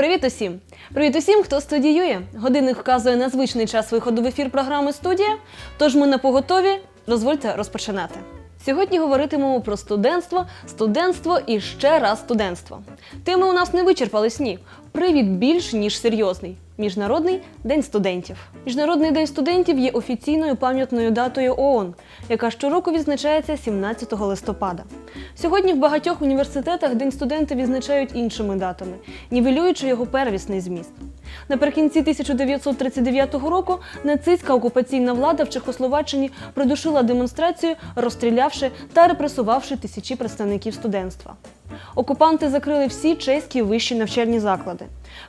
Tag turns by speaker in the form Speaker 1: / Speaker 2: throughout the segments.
Speaker 1: Привіт усім! Привіт усім, хто студіює. Годинник вказує на звичний час виходу в ефір програми Студія. Тож ми на поготові. Дозвольте розпочинати. Сьогодні говоритимемо про студентство, студентство і ще раз студентство. Теми у нас не вичерпались ні. Привід більш ніж серйозний. Міжнародний день студентів. Міжнародний день студентів є офіційною пам'ятною датою ООН, яка щороку відзначається 17 листопада. Сьогодні в багатьох університетах День студента відзначають іншими датами, нівелюючи його первісний зміст. Наприкінці 1939 року нацистська окупаційна влада в Чехословаччині придушила демонстрацію, розстрілявши та репресувавши тисячі представників студентства. Окупанти закрили всі чеські вищі навчальні заклади.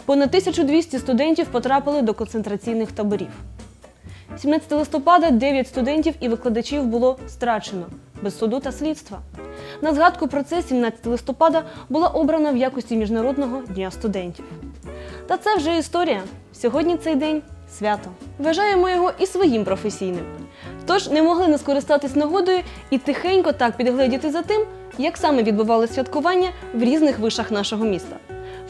Speaker 1: Понад 1200 студентів потрапили до концентраційних таборів. 17 листопада 9 студентів і викладачів було страчено без суду та слідства. На згадку про це 17 листопада була обрана в якості Міжнародного дня студентів. Та це вже історія. Сьогодні цей день свято. Вважаємо його і своїм професійним. Тож не могли не скористатись нагодою і тихенько так підгледіти за тим, як саме відбувалося святкування в різних вишах нашого міста.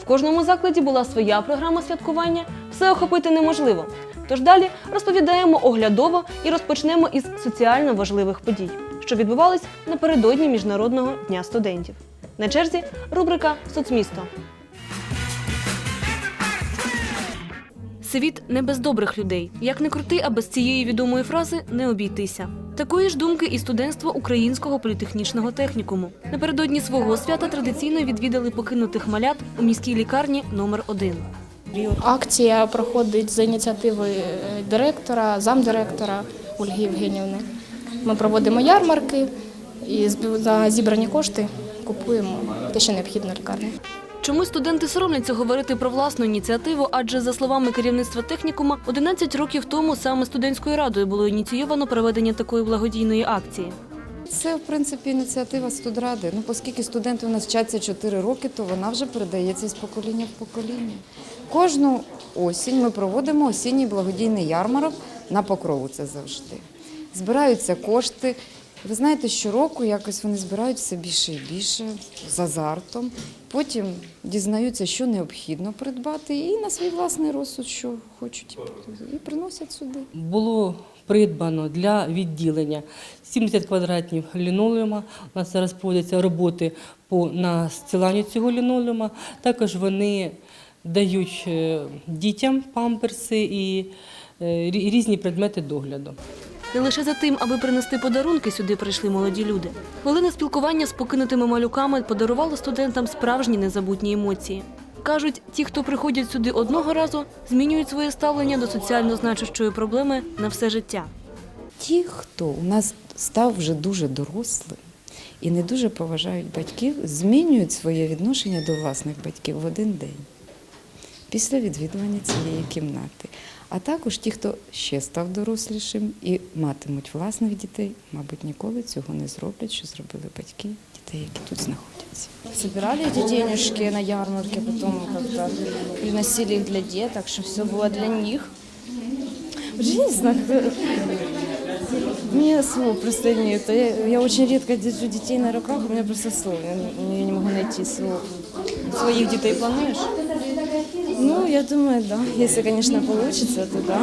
Speaker 1: В кожному закладі була своя програма святкування, все охопити неможливо. Тож далі розповідаємо оглядово і розпочнемо із соціально важливих подій, що відбувались напередодні Міжнародного дня студентів. На черзі рубрика Соцмісто. Світ не без добрих людей. Як не крути, а без цієї відомої фрази не обійтися. Такої ж думки і студентство Українського політехнічного технікуму. Напередодні свого свята традиційно відвідали покинутих малят у міській лікарні номер 1
Speaker 2: Акція проходить за ініціативи е, директора, замдиректора Ольги Євгенівни. Ми проводимо ярмарки і за зібрані кошти купуємо те, що необхідно лікарні.
Speaker 1: Чому студенти соромляться говорити про власну ініціативу? Адже за словами керівництва технікума, 11 років тому саме студентською радою було ініційовано проведення такої благодійної акції.
Speaker 3: Це, в принципі, ініціатива студради. Ну, оскільки студенти у нас вчаться 4 роки, то вона вже передається з покоління в покоління. Кожну осінь ми проводимо осінній благодійний ярмарок на покрову. Це завжди. Збираються кошти. Ви знаєте, щороку якось вони збирають все більше і більше з азартом. Потім дізнаються, що необхідно придбати, і на свій власний розсуд, що хочуть, і приносять сюди.
Speaker 4: було придбано для відділення 70 квадратів лінолеума. У нас зараз проводяться роботи по настиланню цього лінолеума. Також вони дають е, дітям памперси і е, різні предмети догляду.
Speaker 1: Не лише за тим, аби принести подарунки, сюди прийшли молоді люди. Хвилина спілкування з покинутими малюками подарувала студентам справжні незабутні емоції. Кажуть, ті, хто приходять сюди одного разу, змінюють своє ставлення до соціально значущої проблеми на все життя.
Speaker 3: Ті, хто у нас став вже дуже дорослим і не дуже поважають батьків, змінюють своє відношення до власних батьків в один день після відвідування цієї кімнати. А також ті, хто ще став дорослішим і матимуть власних дітей, мабуть, ніколи цього не зроблять, що зробили батьки дітей, які тут знаходяться.
Speaker 5: собирали эти денежки на ярмарке, потом как-то приносили их для деток, что все было для них. Вообще не знаю, у слов просто нет. Я, я очень редко держу детей на руках, у меня просто слов, я, я не могу найти слов.
Speaker 1: Своїх дітей плануєш?
Speaker 5: Ну, я думаю, да. Если, конечно, получится, то да.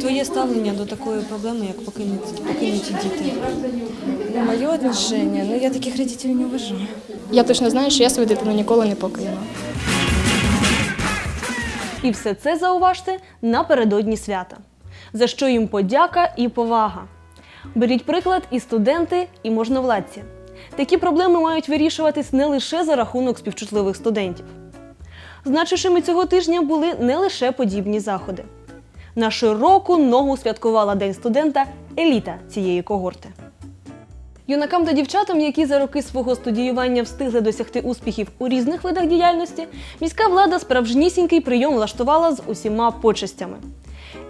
Speaker 1: Твоє ставлення до такої проблеми, як покинуті, покинуті діти.
Speaker 5: Ну, мое отношение, но я таких родителей не уважаю.
Speaker 2: Я точно знаю, що я свою дитину ніколи не покину.
Speaker 1: І все це зауважте напередодні свята, за що їм подяка і повага. Беріть приклад і студенти, і можновладці. Такі проблеми мають вирішуватись не лише за рахунок співчутливих студентів. Значущими цього тижня були не лише подібні заходи. На широку ногу святкувала День студента еліта цієї когорти. Юнакам та дівчатам, які за роки свого студіювання встигли досягти успіхів у різних видах діяльності, міська влада справжнісінький прийом влаштувала з усіма почестями.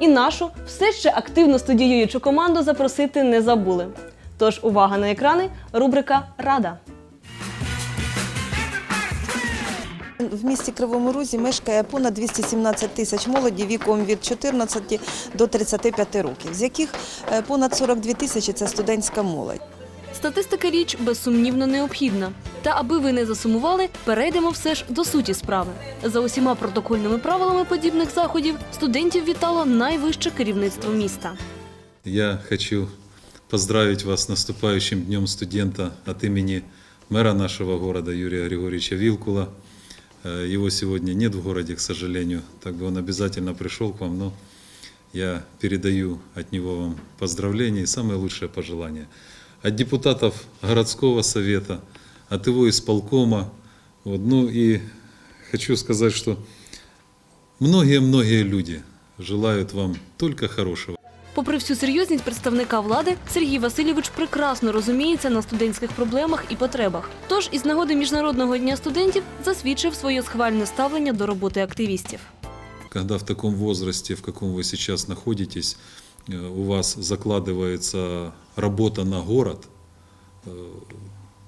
Speaker 1: І нашу все ще активно студіюючу команду запросити не забули. Тож увага на екрани, рубрика Рада.
Speaker 6: В місті Кривому Розі мешкає понад 217 тисяч молоді віком від 14 до 35 років, з яких е, понад 42 тисячі – це студентська молодь.
Speaker 1: Статистика річ безсумнівно необхідна. Та аби ви не засумували, перейдемо все ж до суті справи. За усіма протокольними правилами подібних заходів студентів вітало найвище керівництво міста.
Speaker 7: Я хочу поздравить вас с наступающим Днем студента от имени мэра нашего города Юрия Григорьевича Вилкула. Э, Его сегодня нет в городе, к сожалению, так бы он обязательно пришел к вам, но я передаю от него вам поздравления и самые лучшие пожелания. От депутатов городского совета, от его исполкома. Вот, ну и хочу сказать, что многие-многие люди желают вам только хорошего.
Speaker 1: Попри всю серйозність представника влади, Сергій Васильович прекрасно розуміється на студентських проблемах і потребах. Тож із нагоди міжнародного дня студентів засвідчив своє схвальне ставлення до роботи активістів.
Speaker 7: Когда в таком возрасте, в каком вы сейчас находитесь, э, у вас закладывается работа на город, э,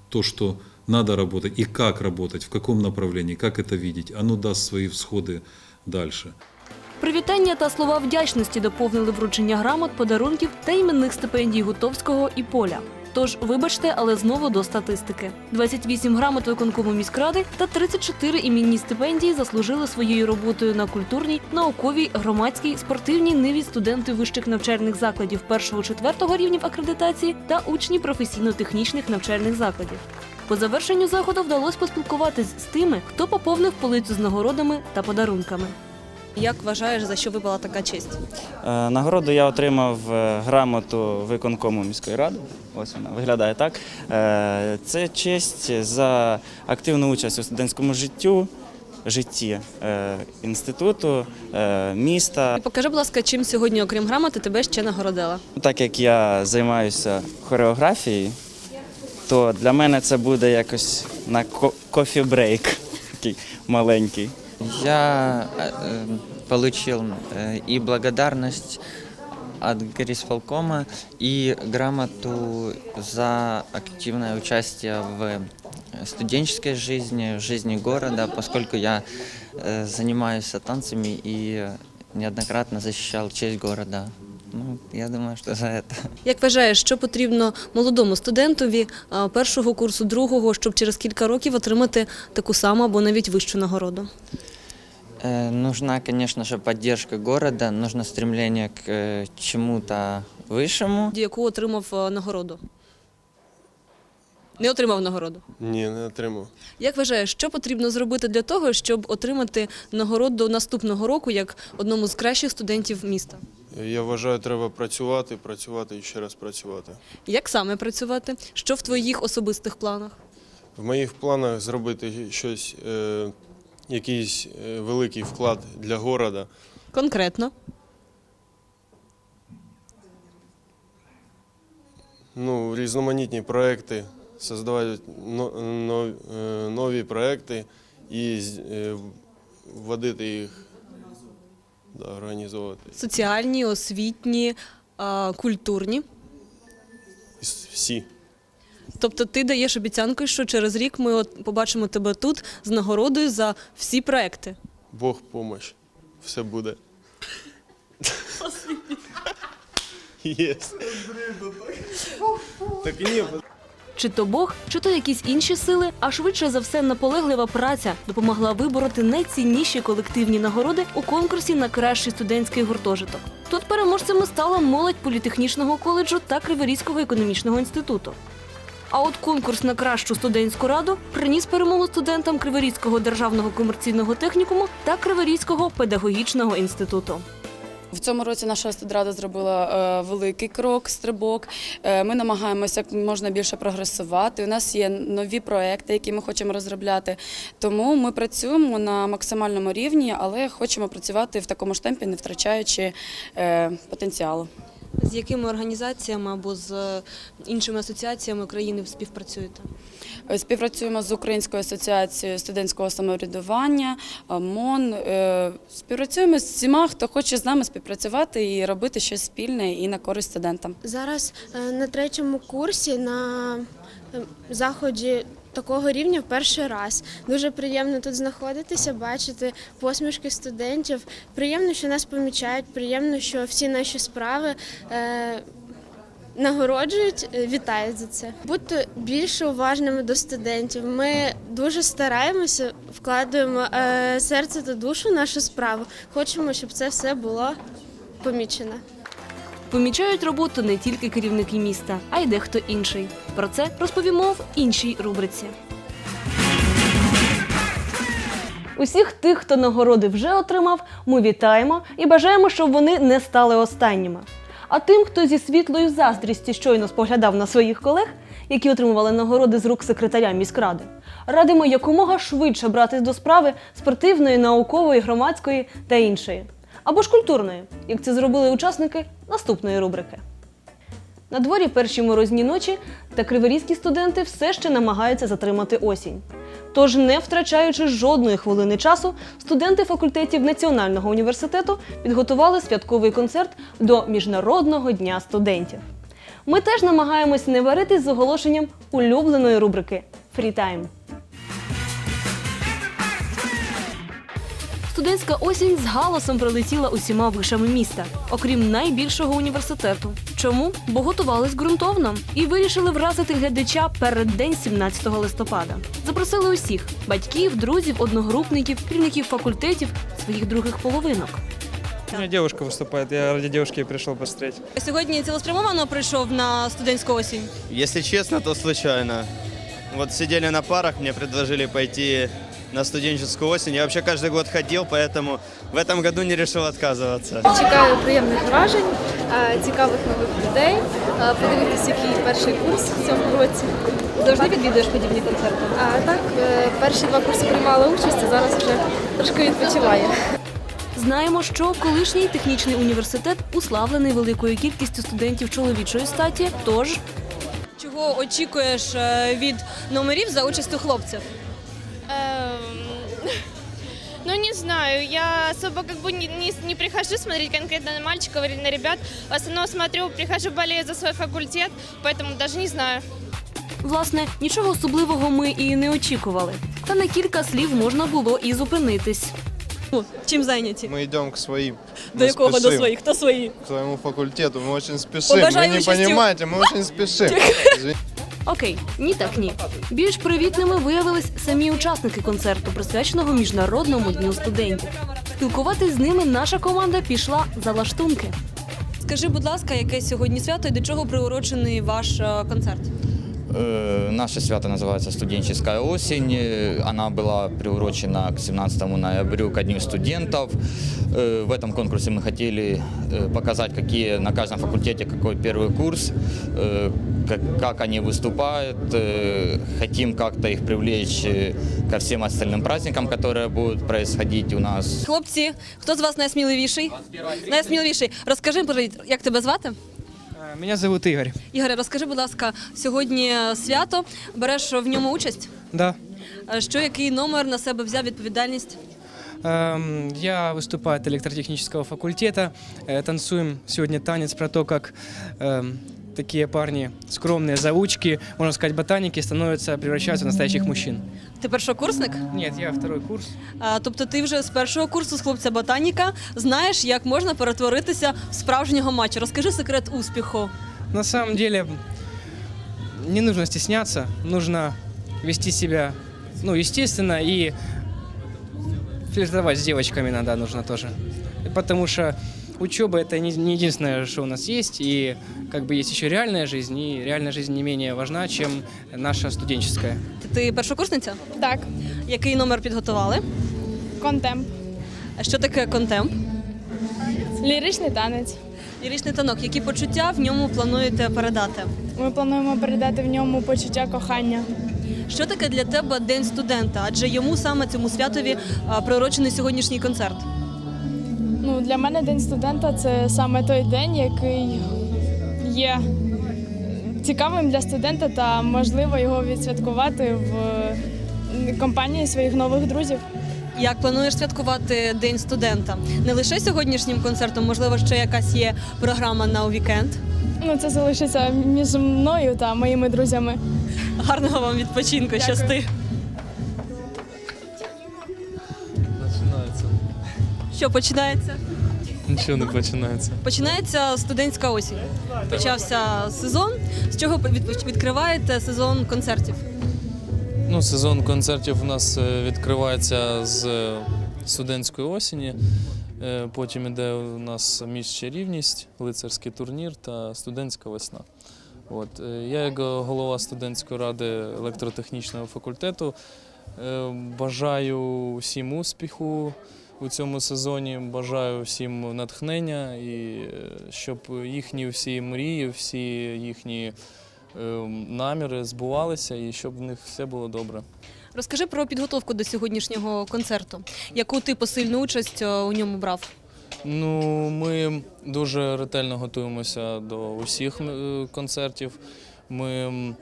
Speaker 7: то, что надо работать и как работать, в каком направлении, как это видеть, оно даст свои всходы дальше.
Speaker 1: Привітання та слова вдячності доповнили вручення грамот, подарунків та іменних стипендій Гутовського і Поля. Тож, вибачте, але знову до статистики. 28 грамот виконкому міськради та 34 іменні стипендії заслужили своєю роботою на культурній, науковій, громадській, спортивній ниві студенти вищих навчальних закладів першого-четвертого рівнів акредитації та учні професійно-технічних навчальних закладів. По завершенню заходу вдалося поспілкуватись з тими, хто поповнив полицю з нагородами та подарунками. Як вважаєш, за що випала така честь?
Speaker 8: Е, Нагороду я отримав е, грамоту виконкому міської ради. Ось вона виглядає так. Е, Це честь за активну участь у студентському життю, житті інституту, міста.
Speaker 1: Покажи, будь ласка, чим сьогодні, окрім грамоти, тебе ще нагородила?
Speaker 8: Так як я займаюся хореографією, то для мене це буде якось на кофі-брейк, такий маленький.
Speaker 9: Я э, э, получил э, и благодарность от горисполкома, и грамоту за активное участие в студенческой жизни, в жизни города, поскольку я э, занимаюсь танцами и неоднократно защищал честь города. Ну, я думаю, что за это.
Speaker 1: Як вважаєш, що потрібно молодому студентові а, першого курсу, другого, щоб через кілька років отримати таку саму або навіть вищу нагороду?
Speaker 9: Э, Нужна, конечно же, поддержка города, нужно стремление к э, чему-то высшему.
Speaker 1: Яку отримав а, нагороду? Не отримав нагороду.
Speaker 10: Ні, не отримав.
Speaker 1: Як вважаєш, що потрібно зробити для того, щоб отримати нагороду наступного року як одному з кращих студентів міста?
Speaker 10: Я вважаю, треба працювати, працювати і ще раз працювати.
Speaker 1: Як саме працювати? Що в твоїх особистих планах?
Speaker 10: В моїх планах зробити щось, е, якийсь е, великий вклад для города.
Speaker 1: Конкретно.
Speaker 10: Ну, різноманітні проекти, но- е, нові проекти і е, вводити їх, да, організовувати.
Speaker 1: Соціальні, освітні, культурні.
Speaker 10: Всі.
Speaker 1: Тобто ти даєш обіцянку, що через рік ми от побачимо тебе тут з нагородою за всі проекти.
Speaker 10: Бог помощь. Все буде. Єс. Так ні,
Speaker 1: Чи то Бог, чи то якісь інші сили, а швидше за все наполеглива праця допомогла вибороти найцінніші колективні нагороди у конкурсі на кращий студентський гуртожиток. Тут переможцями стала молодь політехнічного коледжу та Криворізького економічного інституту. А от конкурс на кращу студентську раду приніс перемогу студентам Криворізького державного комерційного технікуму та Криворізького педагогічного інституту.
Speaker 11: В цьому році наша студрада зробила е, великий крок, стрибок. Е, ми намагаємося як можна більше прогресувати. У нас є нові проекти, які ми хочемо розробляти. Тому ми працюємо на максимальному рівні, але хочемо працювати в такому ж темпі, не втрачаючи е, потенціалу.
Speaker 1: З якими організаціями або з е, іншими асоціаціями країни співпрацюєте?
Speaker 11: Е, Співпрацюємо з Українською асоціацією студентського самоврядування, МОН. Е, Співпрацюємо з всіма, хто хоче з нами співпрацювати і робити щось спільне і на користь студентам.
Speaker 12: Зараз на третьому курсі на е, заході такого рівня в перший раз. Дуже приємно тут знаходитися, бачити посмішки студентів. Приємно, що нас помічають, приємно, що всі наші справи. е, Нагороджують, е, вітають за це. Бути більше уважними до студентів. Ми дуже стараємося, вкладаємо е, серце та душу в нашу справу. Хочемо, щоб це все було помічено.
Speaker 1: Помічають роботу не тільки керівники міста, а й дехто інший. Про це розповімо в іншій рубриці. Усіх тих, хто нагороди вже отримав, ми вітаємо і бажаємо, щоб вони не стали останніми. А тим, хто зі світлою заздрістю щойно споглядав на своїх колег, які отримували нагороди з рук секретаря міськради, радимо якомога швидше братись до справи спортивної, наукової, громадської та іншої. Або ж культурної, як це зробили учасники наступної рубрики. На дворі перші морозні ночі та криворізькі студенти все ще намагаються затримати осінь. Тож, не втрачаючи жодної хвилини часу, студенти факультетів Національного університету підготували святковий концерт до Міжнародного дня студентів. Ми теж намагаємось не варитись з оголошенням улюбленої рубрики Фрітайм. Студентська осінь з галасом пролетіла усіма вишами міста, окрім найбільшого університету. Чому? Бо готувались ґрунтовно і вирішили вразити глядача перед день 17 листопада. Запросили усіх батьків, друзів, одногрупників, керівників факультетів, своїх других половинок.
Speaker 13: У меня девушка выступает, я ради девушки и пришел посмотреть.
Speaker 1: Сьогодні цілеспрямовано прийшов на студентську осінь.
Speaker 14: Если честно, то случайно. Вот сидели на парах, мне предложили пойти на студенческую осень. Я вообще каждый год ходил, поэтому в этом году не решил отказываться.
Speaker 15: Чекаю приємних вражень, е, цікавих нових людей, е, подивитися, який перший курс в цьому році.
Speaker 1: Завжди відвідуєш подібні концерти.
Speaker 15: А так, е, перші два курси приймала участь, а зараз вже трошки відпочиваю.
Speaker 1: Знаємо, що колишній технічний університет уславлений великою кількістю студентів чоловічої статі. Тож чого очікуєш е, від номерів за участю хлопців?
Speaker 12: Ну, не знаю, я особо как бы не, не, не прихожу смотреть конкретно на мальчиков или на ребят. В основном смотрю, прихожу, болею за свой факультет, поэтому даже не знаю.
Speaker 1: Власне, нічого особливого ми і не очікували. Та на кілька слів можна було і зупинитись. Чим зайняті?
Speaker 10: Ми йдемо к своїм.
Speaker 1: До якого до своїх? Хто свої?
Speaker 10: К своєму факультету. Ми дуже спішимо.
Speaker 1: Побажаю
Speaker 10: Ви не
Speaker 1: участі.
Speaker 10: розумієте, ми дуже спішимо.
Speaker 1: Окей, ні так ні. Більш привітними виявились самі учасники концерту, присвяченого міжнародному дню студентів. Спілкуватись з ними наша команда пішла за лаштунки. Скажи, будь ласка, яке сьогодні свято і до чого приурочений ваш е, концерт?
Speaker 16: Э, Наше свято называется «Студенческая осень». Э, Она была приурочена к 17 ноябрю, ко Дню студентов. Э, В этом конкурсе мы хотели э, показать, какие на каждом факультете какой первый курс, э, как, как они выступают. Э, Хотим как-то их привлечь э, ко всем остальным праздникам, которые будут происходить у нас
Speaker 1: Хлопці, хто з вас найсміливіший? Найсміливіший. Розкажи, привіт, як тебе звати?
Speaker 13: Э, Меня зовут Игорь.
Speaker 1: Ігоре, розкажи, будь ласка, сьогодні свято. Береш в ньому участь?
Speaker 13: Да.
Speaker 1: Е, Що який номер на себе взяв відповідальність?
Speaker 13: Эм, Я выступаю от электротехнического факультета. Э, Танцуем сегодня танец про то, как эм, такие парни, скромные заучки, можно сказать, ботаники, становятся, превращаются в настоящих мужчин.
Speaker 1: Ти першокурсник?
Speaker 13: Нет, я второй курс.
Speaker 1: А, тобто ти вже з першого курсу з хлопця ботаніка знаєш, як можна перетворитися в справжнього матча. Розкажи секрет успіху.
Speaker 13: На самом деле не нужно стесняться, нужно вести себя, ну, естественно, и флиртовать с девочками иногда нужно тоже. Потому что учеба это не, не единственное, что у нас есть, и как бы есть еще реальная жизнь, и реальная жизнь не менее важна, чем наша студенческая.
Speaker 1: Ти першокурсниця?
Speaker 12: Так,
Speaker 1: Який номер підготували?
Speaker 12: контемп.
Speaker 1: А що таке контемп?
Speaker 12: Ліричний танець.
Speaker 1: Ліричний танок. Які почуття в ньому плануєте передати?
Speaker 12: Ми плануємо передати в ньому почуття кохання.
Speaker 1: Що таке для тебе День студента? Адже йому саме цьому святові а, приурочений сьогоднішній концерт.
Speaker 12: Ну, для мене День студента це саме той день, який
Speaker 17: є цікавим для студента та можливо його відсвяткувати в е, компанії своїх нових друзів.
Speaker 1: Як плануєш святкувати День студента? Не лише сьогоднішнім концертом, можливо, ще якась є програма на вікенд.
Speaker 17: Ну, це залишиться між мною та моїми друзями.
Speaker 1: Гарного вам відпочинку,
Speaker 17: Дякую.
Speaker 1: щасти. Що починається?
Speaker 18: Нічого не починається.
Speaker 1: Починається студентська осінь. Почався сезон. З чого від- відкриваєте сезон концертів?
Speaker 18: Ну, сезон концертів у нас е, відкривається з е, студентської осені. Е, Потім іде у нас міст Чарівність, лицарський турнір та студентська весна. От. Я, як голова студентської ради електротехнічного факультету, бажаю всім успіху у цьому сезоні, бажаю всім натхнення і е, щоб їхні всі мрії, всі їхні е, наміри збувалися і щоб в них все було добре.
Speaker 1: Розкажи про підготовку до сьогоднішнього концерту. Яку ти посильну участь е, у ньому брав?
Speaker 18: Ну, ми дуже ретельно готуємося до усіх е, концертів. Ми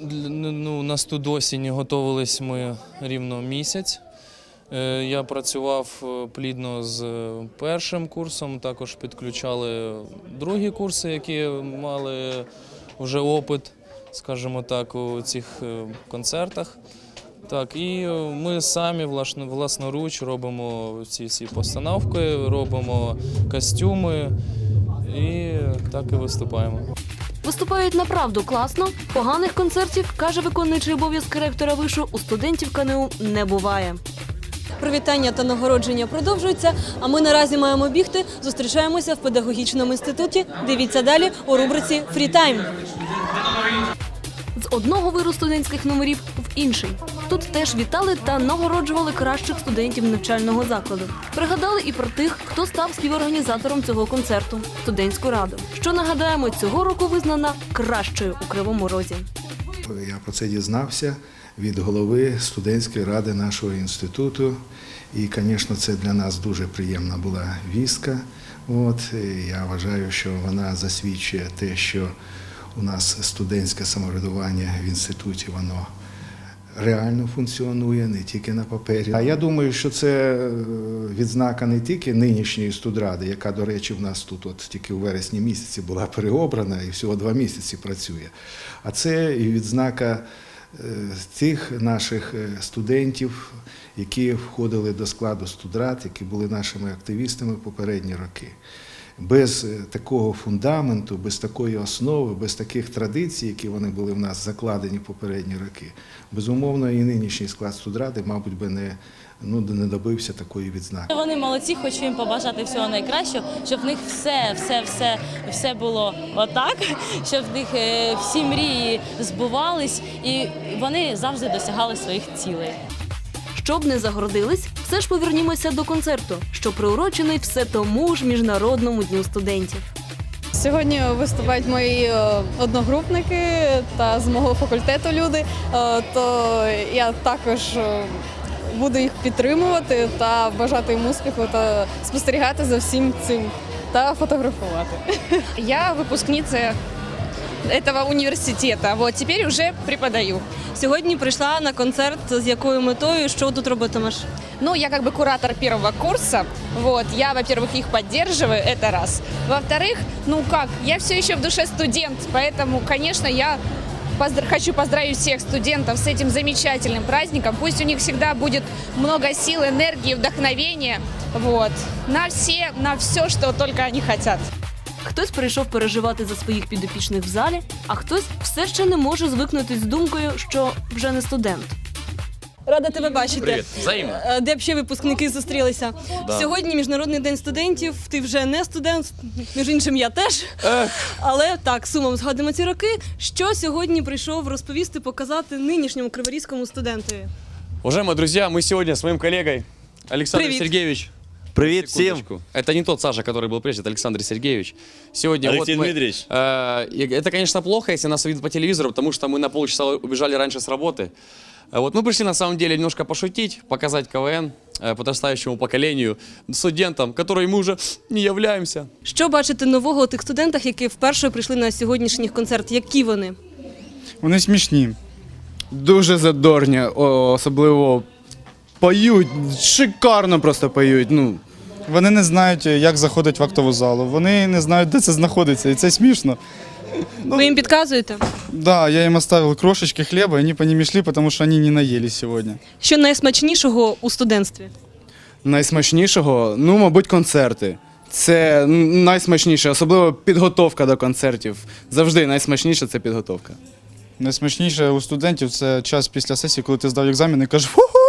Speaker 18: ну, на студосінь готувались ми рівно місяць. Е, Я працював е, плідно з е, першим курсом, також підключали другі курси, які мали вже опит, скажімо так, у цих концертах. Так, і ми самі власноруч робимо ці всі постановки, робимо костюми і так і виступаємо.
Speaker 1: Виступають направду класно. Поганих концертів, каже виконуючий обов'язки ректора вишу, у студентів КНУ не буває. Привітання та нагородження продовжуються. А ми наразі маємо бігти. Зустрічаємося в педагогічному інституті. Дивіться далі у рубриці Фрітайм. З одного виру студентських номерів в інший. Тут теж вітали та нагороджували кращих студентів навчального закладу. Пригадали і про тих, хто став співорганізатором цього концерту студентську раду. Що нагадаємо, цього року визнана кращою у кривому розі.
Speaker 19: Я про це дізнався від голови студентської ради нашого інституту. І, звісно, це для нас дуже приємна була вістка. От, я вважаю, що вона засвідчує те, що у нас студентське самоврядування в інституті, воно реально функціонує, не тільки на папері. А я думаю, що це е, відзнака не тільки нинішньої студради, яка, до речі, в нас тут от тільки у вересні місяці була переобрана і всього два місяці працює. А це і відзнака е, тих наших е, студентів, які входили до складу студрат, які були нашими активістами попередні роки. Без е, такого фундаменту, без такої основи, без таких традицій, які вони були в нас закладені в попередні роки, безумовно, і нинішній склад студради, мабуть, би не, ну, не добився такої відзнаки.
Speaker 20: Вони молодці, хочу їм побажати всього найкращого, щоб в них все, все, все, все було отак, щоб в них е, всі мрії збувались і вони завжди досягали своїх цілей.
Speaker 1: Щоб не загордились, все ж повернімося до концерту, що приурочений все тому ж міжнародному дню студентів.
Speaker 21: Сьогодні виступають мої е, одногрупники та з мого факультету люди. Е, То я також е, буду їх підтримувати та бажати їм успіху та спостерігати за всім цим та фотографувати.
Speaker 22: Я выпускница этого университета. Вот теперь уже преподаю.
Speaker 1: Сьогодні прийшла на концерт з якою метою, що тут робитимеш?
Speaker 22: Ну, я как бы куратор первого курса. Вот, я, во-первых, их поддерживаю, это раз. Во-вторых, ну как, я все еще в душе студент, поэтому, конечно, я поздр- хочу поздравить всех студентов с этим замечательным праздником. Пусть у них всегда будет много сил, энергии, вдохновения. Вот. На все, на все, что только они хотят.
Speaker 1: Хтось прийшов переживати за своїх підопічних в залі, а хтось все ще не може звикнути з думкою, що вже не студент. Рада тебе бачити.
Speaker 23: Привіт, взаємно.
Speaker 1: Е, Де б ще випускники зустрілися?
Speaker 23: Да.
Speaker 1: Сьогодні Міжнародний день студентів. Ти вже не студент, між іншим, я теж. Але так, сумом згадуємо ці роки. Що сьогодні прийшов розповісти, показати нинішньому криворізькому студентові?
Speaker 23: Уважаемые друзья, мы сегодня с моим коллегой Александром
Speaker 1: Привет.
Speaker 23: Сергеевич.
Speaker 24: Привет всем.
Speaker 23: Секундочку. Это не тот Саша, который был прежде, это Александр Сергеевич. Сегодня
Speaker 24: Алексей
Speaker 23: вот мы-
Speaker 24: Дмитриевич.
Speaker 23: Э, и это, конечно, плохо, если нас видят по телевизору, потому что мы на полчаса убежали раньше с работы. Э, Вот мы пришли на самом деле немножко пошутить, показать КВН. э, подрастающему поколению, студентам, которые мы уже не являемся.
Speaker 1: Що бачите нового у тих студентах, які вперше прийшли на сьогоднішній концерт? Які вони?
Speaker 25: Вони смішні, дуже задорні, о, особливо поють, шикарно просто поють. Ну.
Speaker 26: Вони не знають, як заходить в актову залу. Вони не знають, де це знаходиться, і це смішно.
Speaker 1: Ви їм підказуєте?
Speaker 26: Да, я їм оставил крошечки хліба, і вони по ним йшли, тому що вони не наїлись сьогодні.
Speaker 1: Що найсмачнішого у студентстві?
Speaker 25: Найсмачнішого, ну, мабуть, концерти. Це найсмачніше, особливо підготовка до концертів. Завжди найсмачніше це підготовка.
Speaker 26: Найсмачніше у студентів це час після сесії, коли ти здав екзамен і кажеш «Ху-ху!»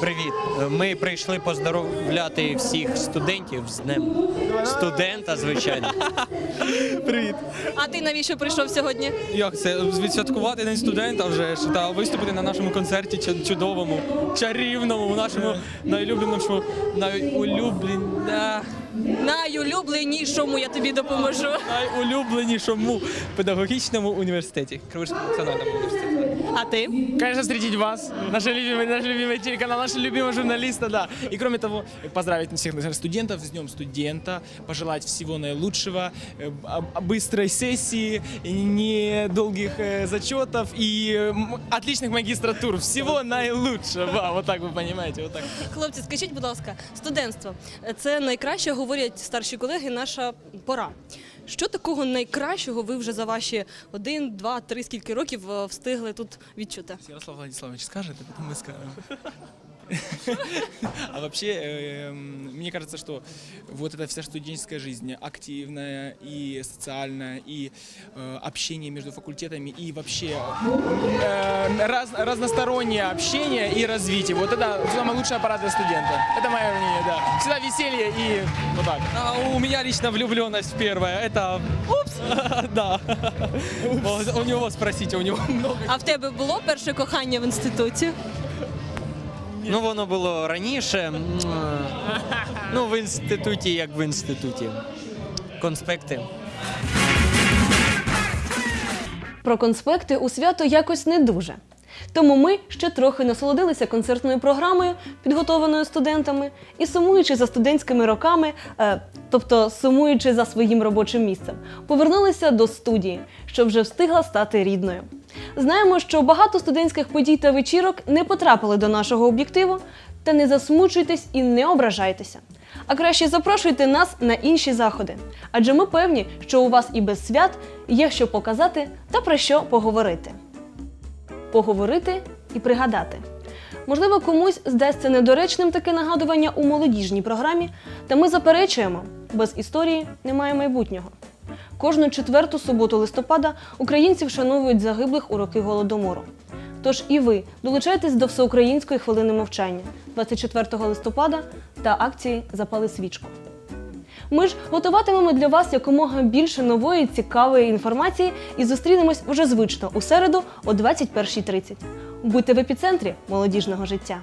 Speaker 27: Привіт! Ми прийшли поздоровляти всіх студентів з днем студента, звичайно.
Speaker 24: Привіт!
Speaker 1: А ти навіщо прийшов сьогодні?
Speaker 24: Як це відсвяткувати день студента вже ж та виступити на нашому концерті чудовому, чарівному, нашому найулюбленішому, найулюблена,
Speaker 1: Найулюбленішому я тобі допоможу.
Speaker 24: найулюбленішому педагогічному університеті. Криворізькому національному університеті.
Speaker 1: А ты?
Speaker 28: Конечно, встретить вас, наш любимый, наш любимый телеканал, наши любимые журналисты, да. И кроме того, поздравить всех студентов с Днем студента, пожелать всего наилучшего, э, об- быстрой сессии, недолгих э, зачетов и м, отличных магистратур. Всего наилучшего, вот так вы понимаете, вот так.
Speaker 1: Хлопці, скажіть, будь ласка, студентство це найкраще говорять старші колеги, наша пора. Що такого найкращого ви вже за ваші один, два, три скільки років е, встигли тут відчути?
Speaker 28: Ярослав Владиславович скажете, потім ми мы скажем. А вообще, эм, мне кажется, что вот эта вся студенческая жизнь, активная и социальная, и э, общение между факультетами, и вообще э, раз- разностороннее общение и развитие. Вот это самая лучшая пора для студента. Это мое мнение, да. Всегда веселье и вот так.
Speaker 24: А у меня лично влюбленность первая. Это... Упс! Да. У него спросите, у него много.
Speaker 1: А в тебе було перше кохання в інституті?
Speaker 27: Ну, воно було раніше. Ну, в інституті, як в інституті. Конспекти.
Speaker 1: Про конспекти у свято якось не дуже. Тому ми ще трохи насолодилися концертною програмою, підготованою студентами, і сумуючи за студентськими роками, е, тобто сумуючи за своїм робочим місцем, повернулися до студії, що вже встигла стати рідною. Знаємо, що багато студентських подій та вечірок не потрапили до нашого об'єктиву, та не засмучуйтесь і не ображайтеся. А краще запрошуйте нас на інші заходи, адже ми певні, що у вас і без свят є що показати та про що поговорити поговорити і пригадати. Можливо, комусь здасться недоречним таке нагадування у молодіжній програмі, та ми заперечуємо: без історії немає майбутнього. Кожну четверту суботу листопада українці вшановують загиблих у роки голодомору. Тож і ви долучайтесь до всеукраїнської хвилини мовчання 24 листопада та акції Запали свічку. Ми ж готуватимемо для вас якомога більше нової цікавої інформації і зустрінемось уже звично у середу о 21.30. Будьте в епіцентрі молодіжного життя.